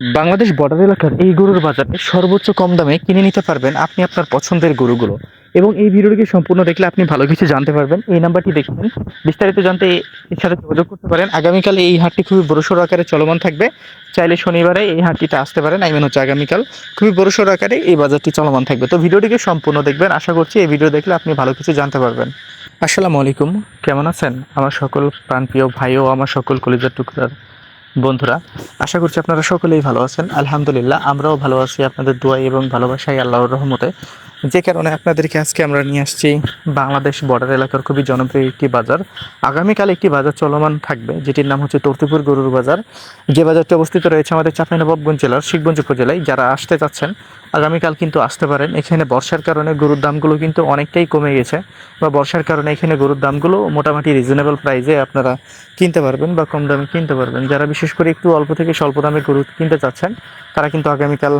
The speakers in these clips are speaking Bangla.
বাংলাদেশ বর্ডার এলাকার এই গরুর বাজারে সর্বোচ্চ কম দামে কিনে নিতে পারবেন আপনি আপনার পছন্দের গরুগুলো। এবং এই ভিডিওটিকে সম্পূর্ণ দেখলে আপনি ভালো কিছু জানতে পারবেন। এই নাম্বারটি দেখুন বিস্তারিত জানতে এর সাথে যোগাযোগ করতে পারেন। আগামীকাল এই হাটটি খুবই বড়সড় আকারে চলমান থাকবে। চাইলে শনিবারে এই হাটটিতে আসতে পারেন। আই হচ্ছে আগামীকাল খুবই বড়সড় আকারে এই বাজারটি চলমান থাকবে। তো ভিডিওটিকে সম্পূর্ণ দেখবেন। আশা করছি এই ভিডিও দেখলে আপনি ভালো কিছু জানতে পারবেন। আসসালামু আলাইকুম। কেমন আছেন? আমার সকল প্রাণপ্রিয় ভাই ও আমার সকল কলিজার টুকরার বন্ধুরা, আশা করছি আপনারা সকলেই ভালো আছেন। আলহামদুলিল্লাহ, আমরাও ভালো আছি। আপনাদের দোয়াই এবং ভালোবাসাই আল্লাহর রহমতে। যে কারণে আপনাদেরকে আজকে আমরা নিয়ে আসছি বাংলাদেশ বর্ডার এলাকার খুবই জনপ্রিয় একটি বাজার। আগামীকাল একটি বাজার চলমান থাকবে, যেটির নাম হচ্ছে তর্তিপুর গরুর বাজার। যে বাজারটি অবস্থিত রয়েছে আমাদের চাঁপাইনবাবগঞ্জ জেলার শিখগঞ্জ উপজেলায়। যারা আসতে চাচ্ছেন, আগামীকাল কিন্তু আসতে পারেন। এখানে বর্ষার কারণে গরুর দামগুলো কিন্তু অনেকটাই কমে গেছে বা বর্ষার কারণে এখানে গরুর দামগুলো মোটামুটি রিজনেবল প্রাইসে আপনারা কিনতে পারবেন বা কম দামে কিনতে পারবেন। যারা বিশেষ করে একটু অল্প থেকে স্বল্প দামে গরু কিনতে চাচ্ছেন, তারা কিন্তু আগামীকাল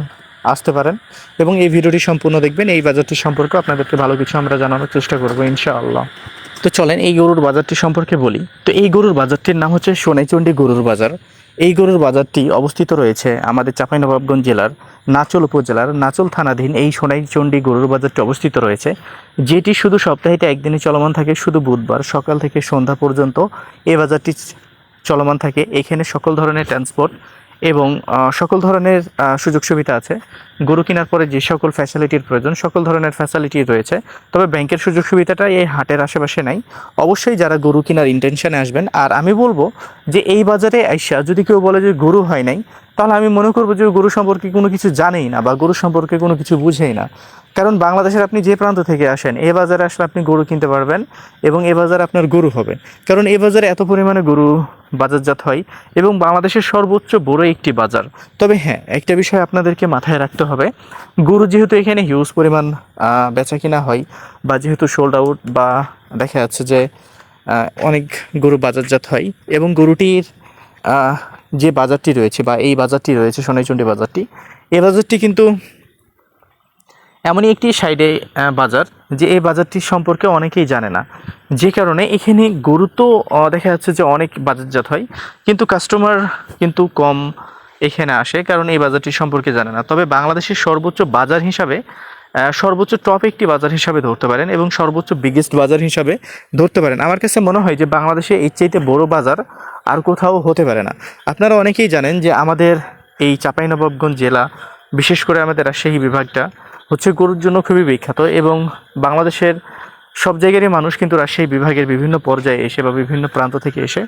আসতে পারেন এবং এই ভিডিওটি সম্পূর্ণ দেখবেন, এই বাজারটি সম্পর্কে আপনাদেরকে ভালো কিছু আমরা জানানোর চেষ্টা করব ইনশাআল্লাহ। তো চলেন এই গরুর বাজারটি সম্পর্কে বলি। তো এই গরুর বাজারটির নাম হচ্ছে সোনাইচন্ডী গরুর বাজার। এই গরুর বাজারটি অবস্থিত রয়েছে আমাদের চাঁপাইনবাবগঞ্জ জেলার নাচল উপজেলার নাচল থানাধীন এই সোনাইচন্ডী গরুর বাজারটি অবস্থিত রয়েছে, যেটি শুধু সপ্তাহেতে একদিনই চলমান থাকে, শুধু বুধবার সকাল থেকে সন্ধ্যা পর্যন্ত এই বাজারটি চলমান থাকে। এখানে সকল ধরনের ট্রান্সপোর্ট এবং সকল ধরনের সুযোগ সুবিধা আছে। গরু কেনার পরে যে সকল ফ্যাসিলিটির প্রয়োজন, সকল ধরনের ফ্যাসিলিটি রয়েছে। তবে ব্যাংকের সুযোগ সুবিধাটা এই হাটের আশেপাশে নাই। অবশ্যই যারা গরু কেনার ইন্টেনশনে আসবেন, আর আমি বলব যে এই বাজারে আইসা যদি কেউ বলে যে গরু হয় নাই, তাহলে আমি মনে করব যে গরু সম্পর্কে কোনো কিছু জানেই না বা গরু সম্পর্কে কোনো কিছু বুঝেই না। কারণ বাংলাদেশের আপনি যে প্রান্ত থেকে আসেন, এ বাজারে আসলে আপনি গরু কিনতে পারবেন এবং এ বাজারে আপনার গরু হবে। কারণ এ বাজারে এত পরিমাণে গরু বাজারজাত হয় এবং বাংলাদেশের সর্বোচ্চ বড় একটি বাজার। তবে হ্যাঁ একটা বিষয় আপনাদেরকে মাথায় রাখতে হবে। গরু যেহেতু এখানে হিউজ পরিমাণ বেচা কিনা হয় বা যেহেতু সোল্ড আউট বা দেখা যাচ্ছে যে অনেক গরু বাজারজাত হয় এবং গরুটির যে বাজারটি রয়েছে বা এই বাজারটি রয়েছে, সোনাইচন্ডী বাজারটি, এ বাজারটি কিন্তু এমনই একটি সাইডে বাজার যে এই বাজারটি সম্পর্কে অনেকেই জানে না। যে কারণে এখানে গরু তো দেখা যাচ্ছে যে অনেক বাজারজাত হয়, কিন্তু কাস্টমার কিন্তু কম এখানে আসে, কারণ এই বাজারটি সম্পর্কে জানে না। তবে বাংলাদেশের সর্বোচ্চ বাজার হিসাবে সর্বোচ্চ টপ একটি বাজার হিসাবে ধরতে পারেন এবং সর্বোচ্চ বিগেস্ট বাজার হিসাবে ধরতে পারেন। আমার কাছে মনে হয় যে বাংলাদেশে এর চাইতে বড় বাজার আর কোথাও হতে পারে না। আপনারা অনেকেই জানেন যে আমাদের এই চাঁপাইনবাবগঞ্জ জেলা, বিশেষ করে আমাদের রাজশাহী বিভাগটা হচ্ছে গরুর জন্য খুবই বিখ্যাত এবং বাংলাদেশের সব জায়গারই মানুষ কিন্তু রাজশাহী বিভাগের বিভিন্ন পর্যায়ে এসে বা বিভিন্ন প্রান্ত থেকে এসে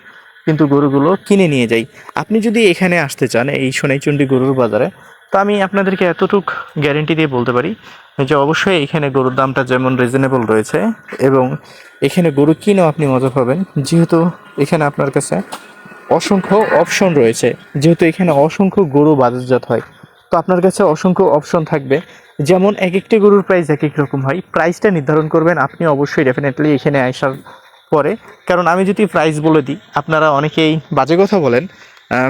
কিন্তু গরুগুলো কিনে নিয়ে যায়। আপনি যদি এখানে আসতে চান এই সোনাইচন্ডী গরুর বাজারে, তো আমি আপনাদেরকে এতটুক গ্যারেন্টি দিয়ে বলতে পারি যে অবশ্যই এখানে গরুর দামটা যেমন রিজনেবল রয়েছে এবং এখানে গরু কিনেও আপনি মজা পাবেন। যেহেতু এখানে আপনার কাছে অসংখ্য অপশন রয়েছে, যেহেতু এখানে অসংখ্য গরু বাজারজাত হয়, তো আপনার কাছে অসংখ্য অপশন থাকবে। যেমন এক একটি গরুর প্রাইস এক এক রকম হয়। প্রাইসটা নির্ধারণ করবেন আপনি অবশ্যই ডেফিনেটলি এখানে আসার পরে। কারণ আমি যদি প্রাইস বলে দিই আপনারা অনেকেই বাজে কথা বলেন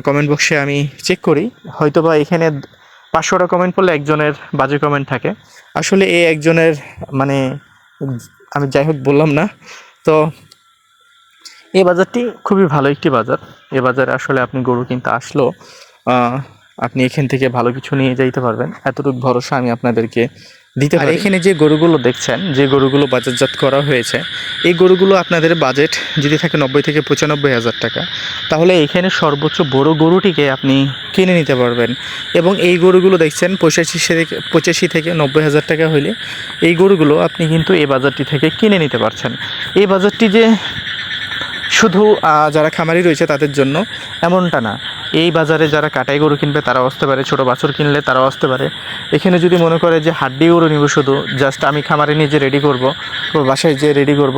কমেন্ট বক্সে আমি চেক করি। হয়তোবা এখানে পাঁচশোটা কমেন্ট পড়লে একজনের বাজে কমেন্ট থাকে। আসলে এই একজনের মানে আমি যাই হোক বললাম না। তো এই বাজারটি খুবই ভালো একটি বাজার। এ বাজারে আসলে আপনি গরু কিনতে আসলেও আহ, আপনি এখান থেকে ভালো কিছু নিয়ে যাইতে পারবেন। এতটুকু ভরসা আমি আপনাদেরকে দিতে পারি। এখানে যে গরুগুলো দেখছেন যে গরুগুলো বাজারজাত করা হয়েছে এই গরুগুলো আপনাদের বাজেট যদি থাকে নব্বই থেকে পঁচানব্বই হাজার টাকা তাহলে এখানে সর্বোচ্চ বড় গরুটিকে আপনি কিনে নিতে পারবেন। এবং এই গরুগুলো দেখছেন পঁচাশি থেকে পঁচাশি থেকে নব্বই হাজার টাকা হলে এই গরুগুলো আপনি কিন্তু এই বাজারটি থেকে কিনে নিতে পারছেন। এই বাজারটি যে শুধু যারা খামারি রয়েছে তাদের জন্য এমনটা না। এই বাজারে যারা কাটাই গরু কিনবে, তারাও আসতে পারে। ছোটো বাছুর কিনলে তারাও আসতে পারে। এখানে যদি মনে করে যে হাড্ডি গরু নিব শুধু জাস্ট আমি খামারে নিয়ে যে রেডি করব বাসায় যে রেডি করব,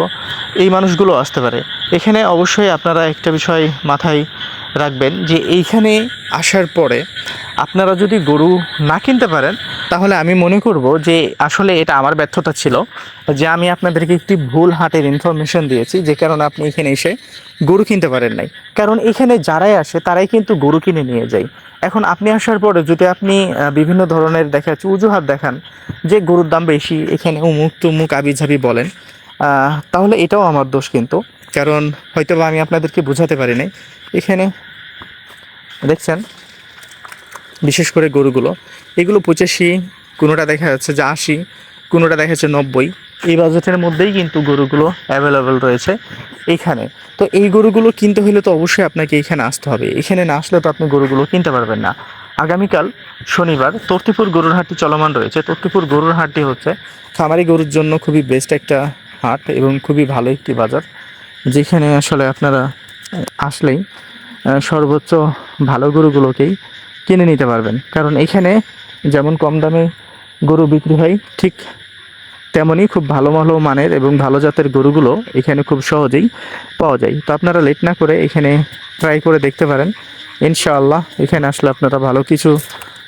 এই মানুষগুলো আসতে পারে। এখানে অবশ্যই আপনারা একটা বিষয় মাথায় রাখবেন যে এইখানে আসার পরে আপনারা যদি গরু না কিনতে পারেন তাহলে আমি মনে করব যে আসলে এটা আমার ব্যর্থতা ছিল যে আমি আপনাদেরকে একটি ভুল হাটের ইনফরমেশন দিয়েছি, যে কারণে আপনি এখানে এসে গরু কিনতে পারেন নাই। কারণ এখানে যারাই আসে, তারাই কিন্তু গরু কিনে নিয়ে যায়। এখন আপনি আসার পরে যদি আপনি বিভিন্ন ধরনের দেখা যাচ্ছে, অজুহাত দেখান যে গরুর দাম বেশি, এখানে উমুক তুমুক আবিঝাবি বলেন তাহলে এটাও আমার দোষ কিন্তু। কারণ হয়তো আমি আপনাদেরকে বোঝাতে পারি নাই। এখানে দেখছেন বিশেষ করে গরুগুলো, এগুলো পঁচাশি, কোনোটা দেখা যাচ্ছে যে আশি, কোনোটা দেখা যাচ্ছে নব্বই। এই বাজেটের মধ্যেই কিন্তু গরুগুলো অ্যাভেলেবেল রয়েছে এখানে। তো এই গরুগুলো কিনতে হলে তো অবশ্যই আপনাকে এখানে আসতে হবে। এখানে না আসলে তো আপনি গরুগুলো কিনতে পারবেন না। আগামীকাল শনিবার তর্তিপুর গরুর হাটটি চলমান রয়েছে। তর্তিপুর গরুর হাটটি হচ্ছে খামারি গরুর জন্য খুবই বেস্ট একটা হাট এবং খুবই ভালো একটি বাজার, যেখানে আসলে আপনারা আসলেই সর্বোচ্চ ভালো গরুগুলোকেই কিনে নিতে পারবেন। কারণ এখানে যেমন কম দামে গরু বিক্রি হয়, ঠিক তেমনই খুব ভালো ভালো মানের এবং ভালো জাতের গরুগুলো এখানে খুব সহজেই পাওয়া যায়। তো আপনারা লেট না করে এখানে ট্রাই করে দেখতে পারেন। ইনশাআল্লাহ এখানে আসলে আপনারা ভালো কিছু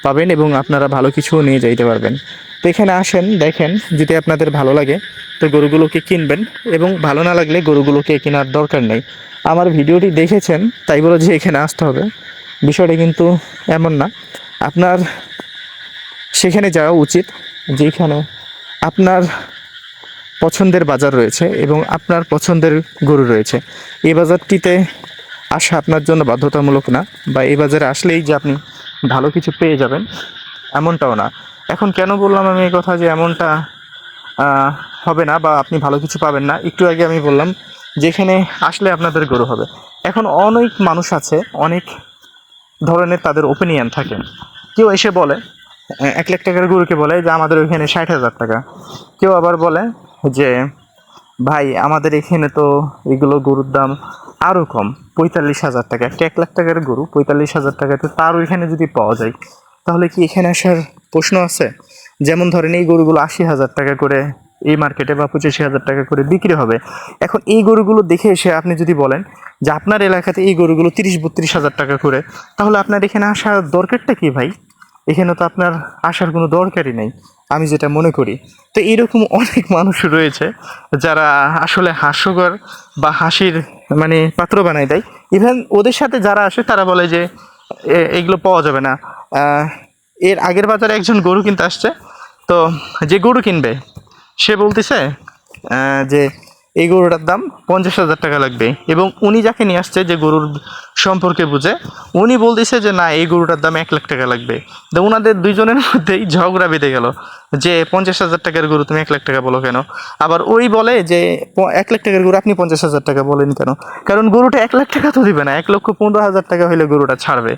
পাবেন এবং আপনারা ভালো কিছু নিয়ে যাইতে পারবেন। তো এখানে আসেন, দেখেন যদি আপনাদের ভালো লাগে তো গরুগুলোকে কিনবেন এবং ভালো না লাগলে গরুগুলোকে কেনার দরকার নেই। আমার ভিডিওটি দেখেছেন, তাই বলে যে এখানে আসতে হবে। বিষয়টা কিন্তু এমন না। আপনার সেখানে যাওয়া উচিত, যেখানে আপনার পছন্দের বাজার রয়েছে এবং আপনার পছন্দের গরু রয়েছে। এই বাজারটিতে আসা আপনার জন্য বাধ্যতামূলক না বা এই বাজারে আসলেই যে আপনি ভালো কিছু পেয়ে যাবেন এমনটাও না। এখন কেন বললাম আমি এই কথা যে এমনটা হবে না বা আপনি ভালো কিছু পাবেন না? একটু আগে আমি বললাম, যেখানে আসলে আপনাদের গরু হবে। এখন অনেক মানুষ আছে, অনেক ধরনের তাদের ওপিনিয়ন থাকে। কেউ এসে বলে এক লাখ টাকার গরুকে বলে যে আমাদের ওইখানে ষাট হাজার টাকা। কেউ আবার বলে যে, ভাই, আমাদের এখানে তো এগুলো গরুর দাম আরও কম, পঁয়তাল্লিশ হাজার টাকা। একটা এক লাখ টাকার গরু পঁয়তাল্লিশ হাজার টাকাতে তার ওইখানে যদি পাওয়া যায়, তাহলে কি এখানে আসার প্রশ্ন আছে? যেমন ধরেন এই গরুগুলো আশি হাজার টাকা করে এই মার্কেটে বা পঁচাশি হাজার টাকা করে বিক্রি হবে। এখন এই গরুগুলো দেখে এসে আপনি যদি বলেন যে আপনার এলাকাতে এই গরুগুলো তিরিশ বত্রিশ হাজার টাকা করে, তাহলে আপনার এখানে আসার দরকারটা কি ভাই? এখানে তো আপনার আসার কোনো দরকারই নেই, আমি যেটা মনে করি। তো এইরকম অনেক মানুষ রয়েছে যারা আসলে হাস্যকর বা হাসির মানে পাত্র বানায় দেয়। ইভেন ওদের সাথে যারা আসে, তারা বলে যে এগুলো পাওয়া যাবে না। এর আগের বাজারে একজন গরু কিনতে আসছে। তো যে গরু কিনবে সে বলতেছে যে এই গরুটার দাম পঞ্চাশ হাজার টাকা লাগবে। এবং উনি যাকে নিয়ে আসছে যে গরুর সম্পর্কে বুঝে, উনি বলতেছে যে না, এই গরুটার দাম এক লাখ টাকা লাগবে। তো ওনাদের দুইজনের মধ্যেই ঝগড়া বেঁধে গেল। যে পঞ্চাশ হাজার টাকার গরু তুমি এক লাখ টাকা বলো কেন? আবার ওই বলে যে এক লাখ টাকার গরু আপনি পঞ্চাশ হাজার টাকা বলেন কেন? কারণ গরুটা এক লাখ টাকা তো দিবে না, এক লক্ষ পনেরো হাজার টাকা হলে গরুটা ছাড়বে।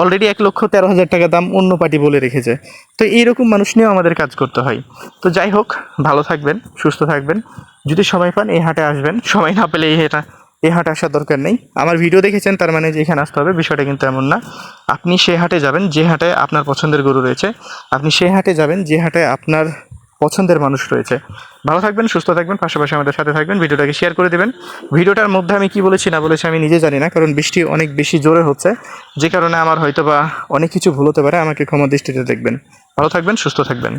অলরেডি এক লক্ষ তেরো হাজার টাকা দাম অন্য পার্টি বলে রেখেছে। তো এইরকম মানুষ নিয়েও আমাদের কাজ করতে হয়। তো যাই হোক, ভালো থাকবেন, সুস্থ থাকবেন। যদি সময় পান, এই হাটে আসবেন। সময় না পেলে এই হাটা এই হাটে আসার দরকার নেই। আমার ভিডিও দেখেছেন, তার মানে যে এখানে আসতে হবে, বিষয়টা কিন্তু এমন না। আপনি সেই হাটে যাবেন, যে হাটে আপনার পছন্দের গরু রয়েছে। আপনি সেই হাটে যাবেন, যে হাটে আপনার পছন্দের মানুষ রয়েছে। ভালো থাকবেন, সুস্থ থাকবেন, পাশাপাশি আমাদের সাথে থাকবেন, ভিডিওটাকে শেয়ার করে দেবেন। ভিডিওটার মধ্যে আমি কি বলেছি, না বলেছি আমি নিজে জানি না, কারণ বৃষ্টি অনেক বেশি জোরে হচ্ছে। যে কারণে আমার হয়তো বা অনেক কিছু ভুল হতে পারে, আমাকে ক্ষমা দৃষ্টিতে দেখবেন। ভালো থাকবেন, সুস্থ থাকবেন।